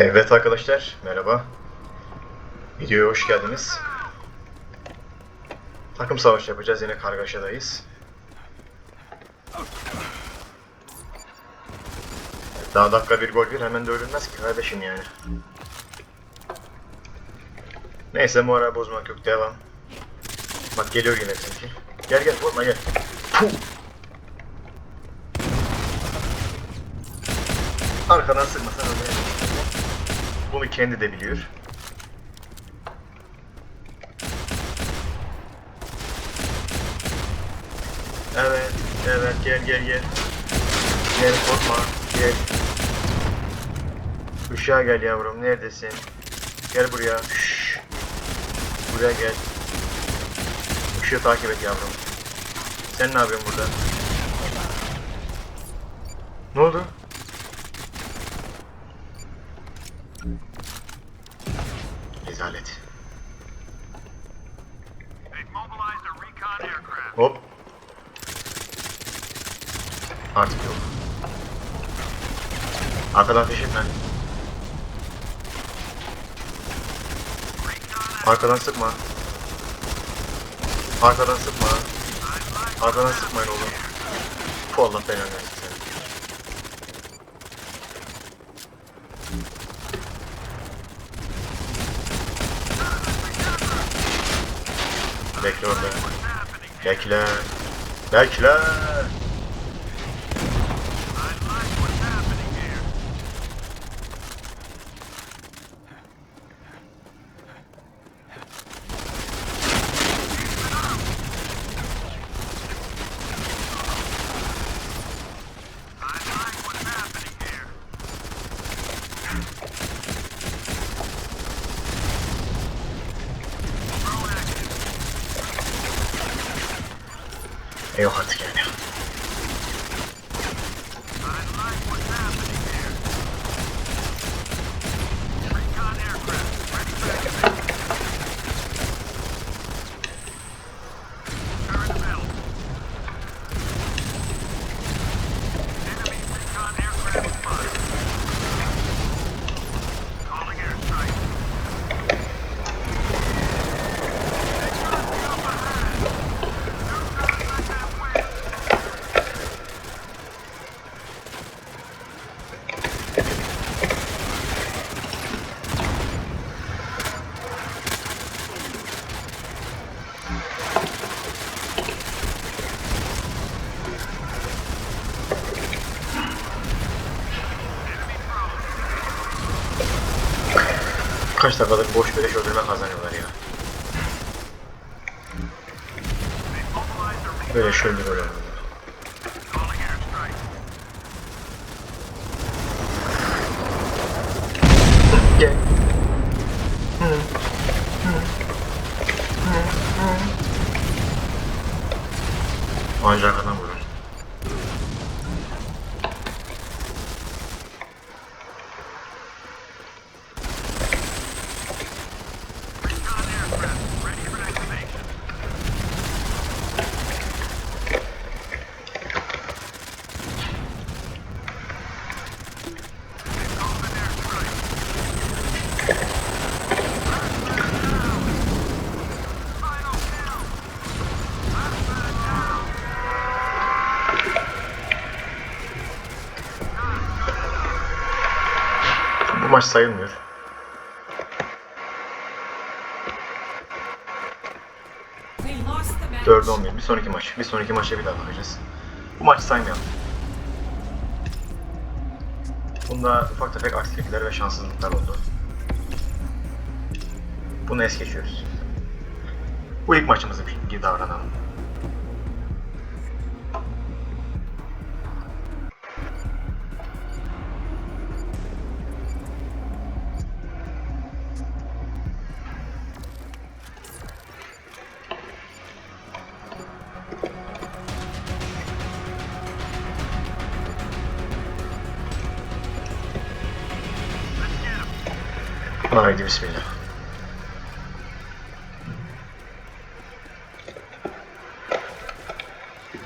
Evet arkadaşlar, merhaba. Videoya hoş geldiniz. Takım savaşı yapacağız, yine kargaşadayız. Daha dakika bir gol bir, hemen de ölünmez ki kardeşim yani. Neyse moral bozmak yok, devam. Bak geliyor yine bizimki. Gel gel, vurma gel. Puh! Arkadan sıkmasan öyle. Bunu kendi de biliyor. Evet, evet gel gel gel. Gel korkma, gel. Uşağa gel yavrum, neredesin? Gel buraya. Şşş. Buraya gel. Işığı takip et yavrum. Sen ne yapıyorsun burada? Ne oldu? Hop. Artık yok. Arkadan ateş etme. Recon Arkadan sıkma. Arkadan sıkma. Arkadan sıkmayın oğlum. Bu Allah belanı versin seni. Bekle orada. Bekle. Bekle. Kaç dakikalık boş beleş öldürme kazanıyorlar ya. Böyle airstrike. Gel. Ancak arkadan maç sayılmıyor. Match. 4'e 11. Bir sonraki maç. Bir sonraki maça bir daha bakacağız. Bu maçı saymayalım. Bunda ufak tefek aksilikler ve şanssızlıklar oldu. Bunu es geçiyoruz. Bu ilk maçımızı gibi davranalım. Haydi bismillah.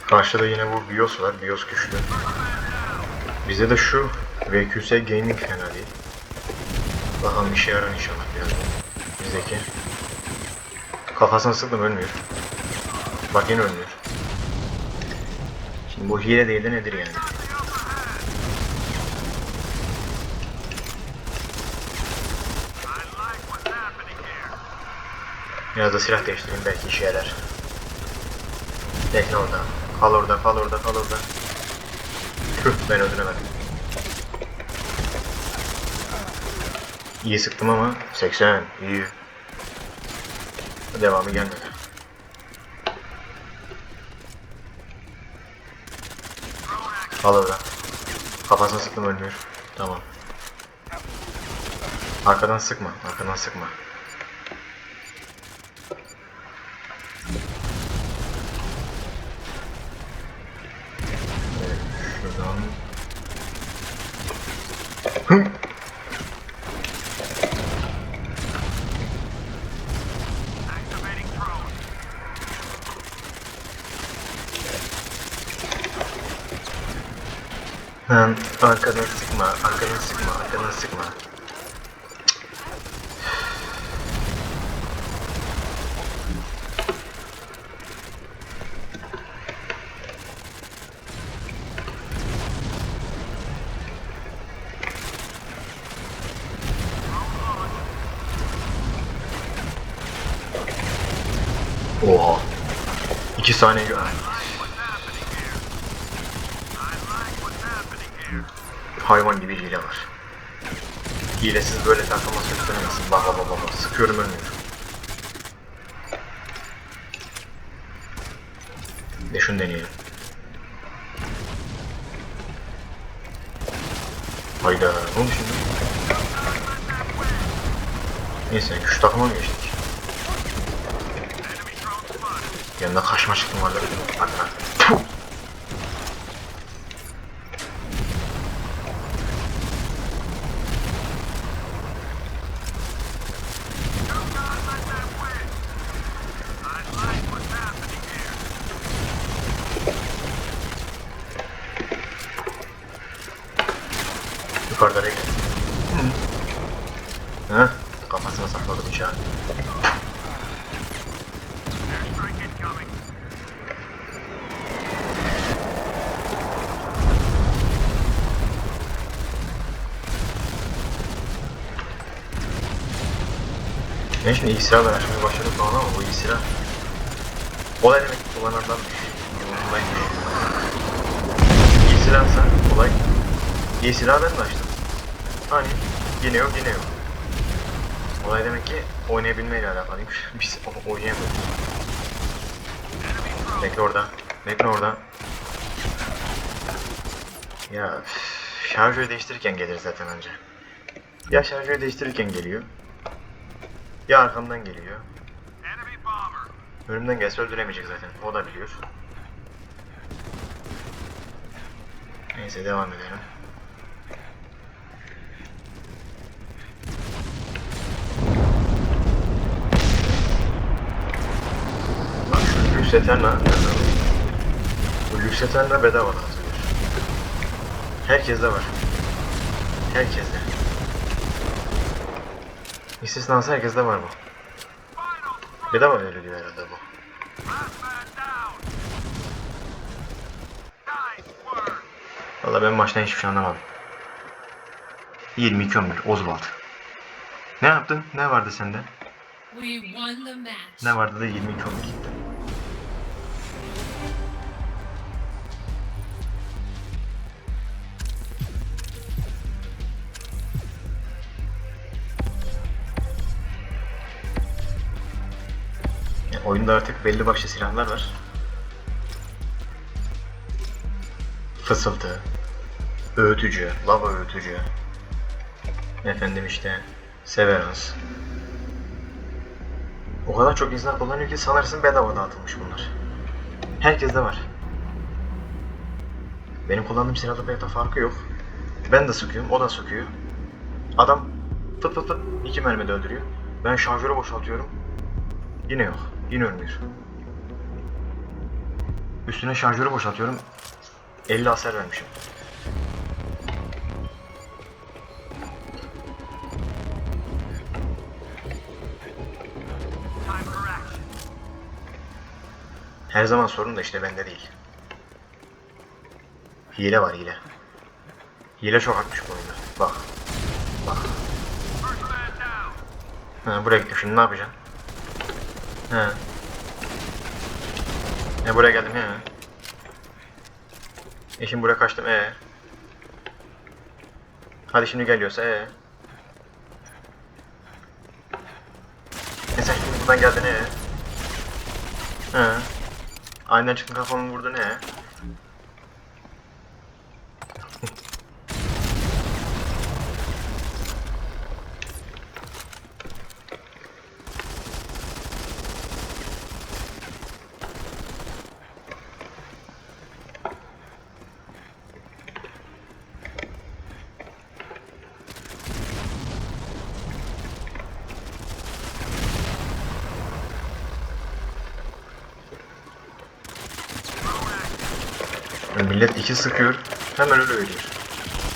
Karşıda yine bu BIOS var. BIOS güçlü. Bize de şu VQS Gaming fena değil. Bakalım işe yarar inşallah biraz. Bizdeki. Kafasına sıktım ölmüyor. Bak yine ölmüyor. Şimdi bu hile değil de nedir yani? Biraz da silah değiştireyim belki işe yarar. Bekle orada. Kal orada, kal orada, kal orada. Tüh ben öldüremedim. İyi sıktım ama 80 iyi. Devamı gelmedi. Kal orada. Kafasına sıktım ölmüyor. Tamam. Arkadan sıkma, arkadan sıkma. Evet, şuradan. Hı. Activating drone. Lan arkadan sıkma, arkadan sıkma, arkadan sıkma. Oha. İki saniye Hilesiz böyle takılma sürüklenemezsin. Bak bak bak. Sıkıyorum ölmüyor. De şunu deneyelim. Hayda ne oldu şimdi? Neyse şu takıma geçtik? Yanında kaşma çıktım vardı. Hadi lan. Ben şimdi iyi silahlar açmaya başladım falan ama bu iyi silah. Olay demek ki kullananlarmış. Yorumlaymış. İyi silahsa olay. İyi silah ben de açtım. Hani yine yok yine yok. Olay demek ki oynayabilmeyle alakalıymış. Biz oynayamıyoruz. Bekle orada. Bekle orada. Ya şarjörü değiştirirken gelir zaten önce. Ya şarjörü değiştirirken geliyor. Ya arkamdan geliyor. Önümden gelse öldüremeyecek zaten. O da biliyor. Neyse devam edelim. Bak şu lüks Eterna Bu lüks Eterna bedava dağıtılıyor. Herkeste var. Herkeste. İstisnası herkeste var bu. Final strike. Bedava veriliyor herhalde bu. Valla ben maçtan hiçbir şey anlamadım. 22 11 Oswald. Ne yaptın? Ne vardı sende? Ne vardı da 22 11 oyunda artık belli başlı silahlar var. Fısıltı, öğütücü, lava öğütücü, efendim işte, severans. O kadar çok insan kullanıyor ki sanırsın bedava dağıtılmış bunlar. Herkeste var. Benim kullandığım silahla pek de farkı yok. Ben de sıkıyorum, o da sıkıyor. Adam fıt fıt fıt iki mermide öldürüyor. Ben şarjörü boşaltıyorum. Yine yok. İn ön. Üstüne şarjörü boşaltıyorum. 50 hasar vermişim. Her zaman sorun da işte bende değil. Hile var hile. Hile çok artmış bu oyunda. Bak. Bak. Ha, buraya gittim ne yapacağım? He. E buraya geldim he. E şimdi buraya kaçtım e. Hadi şimdi geliyorsa e. E şimdi buradan geldin e. He. Aynen çıktın kafamı vurdun e. Ya Millet iki sıkıyor. Hemen öyle ölüyor.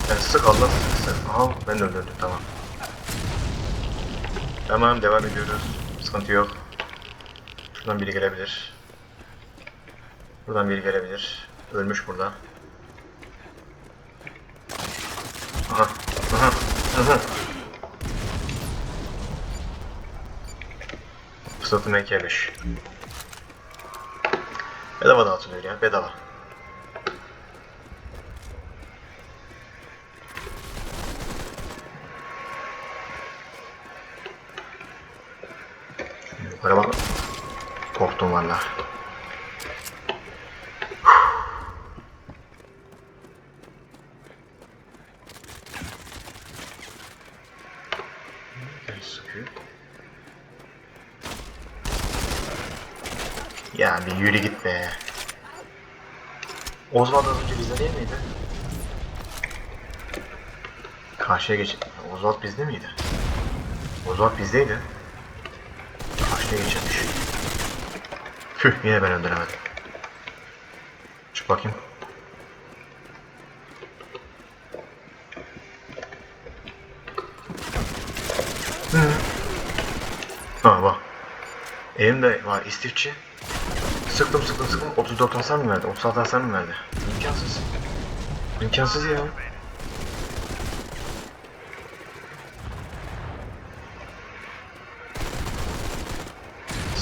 Yani sık Allah sıksın. Aha ben öldürdüm tamam. Tamam devam ediyoruz. Sıkıntı yok. Şuradan biri gelebilir. Buradan biri gelebilir. Ölmüş burada. Aha. Aha. Aha. Fırsatı MK5. Bedava dağıtılıyor ya bedava. Bak. Korktum valla. Ya bir yürü git be. Oswald az önce bizde değil miydi? Karşıya geç. Oswald bizde miydi? Oswald bizdeydi. Karşıya geçirmiş. Tüh yine ben öldüremedim. Çık bakayım. Hı. Ha bak. Elimde var istifçi. Sıktım sıktım sıktım. 34 hasar mı verdi? 36 hasar mı verdi? İmkansız. İmkansız ya.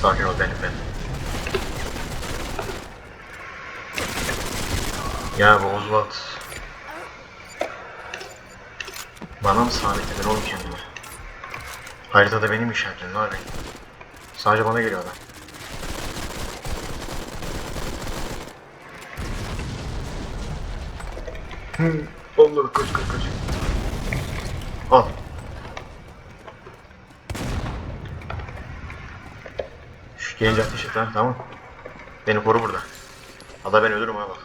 Sakin ol benim ben. Ya bu Oswald. Bana mı sabitledin oğlum kendini? Haritada benim işaretlerim ne abi? Sadece bana geliyor adam. Hı, Allah kaç kaç kaç. Al. Gelince et ha tamam. Beni koru burada. Ada ben ölürüm ha bak.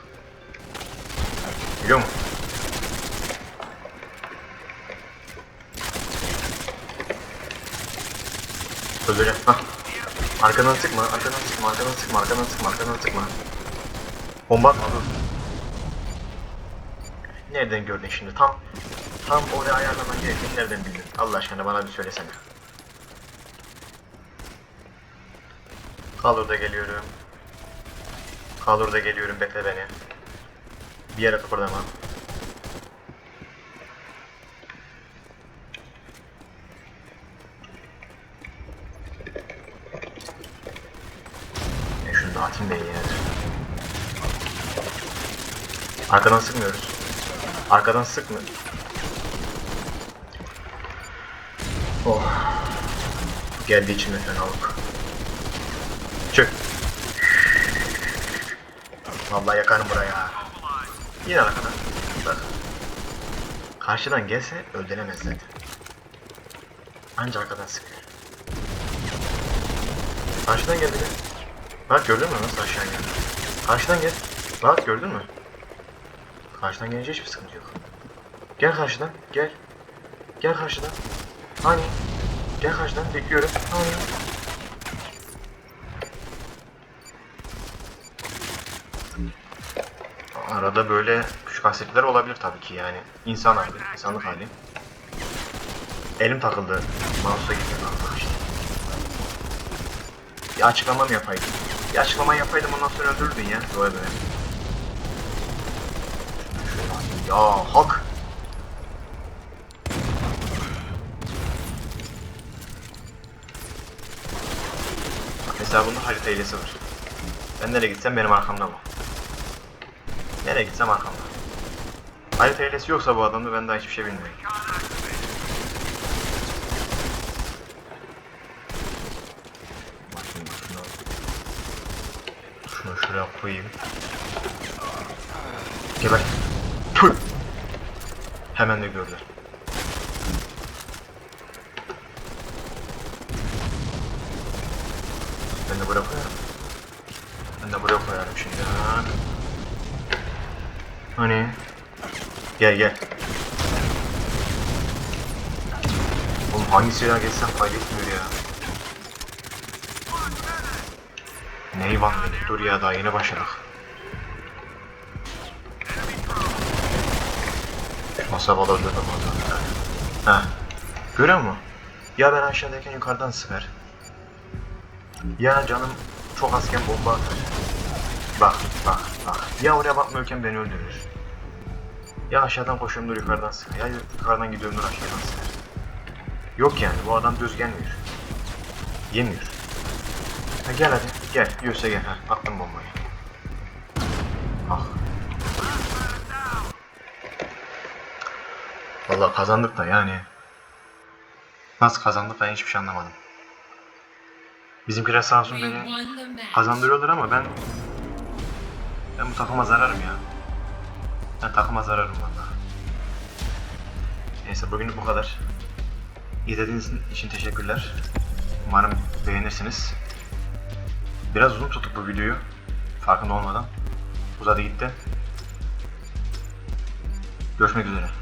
Biliyor musun? Öldüreceğim. Hah. Arkadan sıkma, arkadan sıkma, arkadan sıkma, arkadan sıkma, arkadan sıkma. Bomba atma dur. Nereden gördün şimdi? Tam tam oraya ayarlaman gerektiğini nereden bildin? Allah aşkına bana bir söylesene. Kalurda geliyorum. Kalurda geliyorum bekle beni. Bir yere kıpırdama. E şunu dağıtayım ben yine de. Arkadan sıkmıyoruz. Arkadan sıkmı. Oh. Geldi içime fenalık. Çık. Vallahi yakarım buraya. Yine arkadan. Bak. Karşıdan gelse öldüremez zaten. Anca arkadan sıkıyor. Karşıdan geldi. Bak gördün mü nasıl aşağı geldi? Karşıdan gel. Bak gördün mü? Karşıdan gelince hiçbir sıkıntı yok. Gel karşıdan, gel. Gel karşıdan. Hani? Gel karşıdan, bekliyorum. Hani? Arada böyle küçük aksilikler olabilir tabii ki yani. İnsan hali, insanlık hali. Elim takıldı. Mouse'a gitmedi işte. Bir açıklama mı yapaydım? Bir açıklama yapaydım ondan sonra öldürürdün ya. Böyle böyle. Ya hak. Mesela bunun harita hilesi var. Ben nereye gitsem benim arkamda bu. Nereye gitsem arkamda. Harita hilesi yoksa bu adamda ben daha hiçbir şey bilmiyorum. Bak şimdi şunu, şunu şuraya koyayım. Geber. Tüh. Hemen de gördüler. Ben de buraya koyarım. Ben de buraya koyarım şimdi. Ha. Hani? Gel gel. Oğlum hangi silah geçsem kaydetmiyor ya. Ney beni? Dur ya daha yeni başladık. Masa balırdı da bazen. Ha. Görüyor musun? Ya ben aşağıdayken yukarıdan sıkar. Ya canım çok azken bomba atar. Bak bak bak. Ya oraya bakmıyorken beni öldürür. Ya aşağıdan koşuyorumdur yukarıdan sıkar. Ya yukarıdan gidiyorumdur aşağıdan sıkar. Yok yani bu adam düz gelmiyor. Yemiyor. Ha, gel hadi gel. Yiyorsa gel. Ha, attım bombayı. Ah. Vallahi kazandık da yani. Nasıl kazandık ben hiçbir şey anlamadım. Bizimkiler sağ olsun beni kazandırıyorlar ama ben ben bu takıma zararım ya. Ben takıma zararım valla. Neyse bugünlük bu kadar. İzlediğiniz için teşekkürler. Umarım beğenirsiniz. Biraz uzun tuttuk bu videoyu. Farkında olmadan. Uzadı gitti. Görüşmek üzere.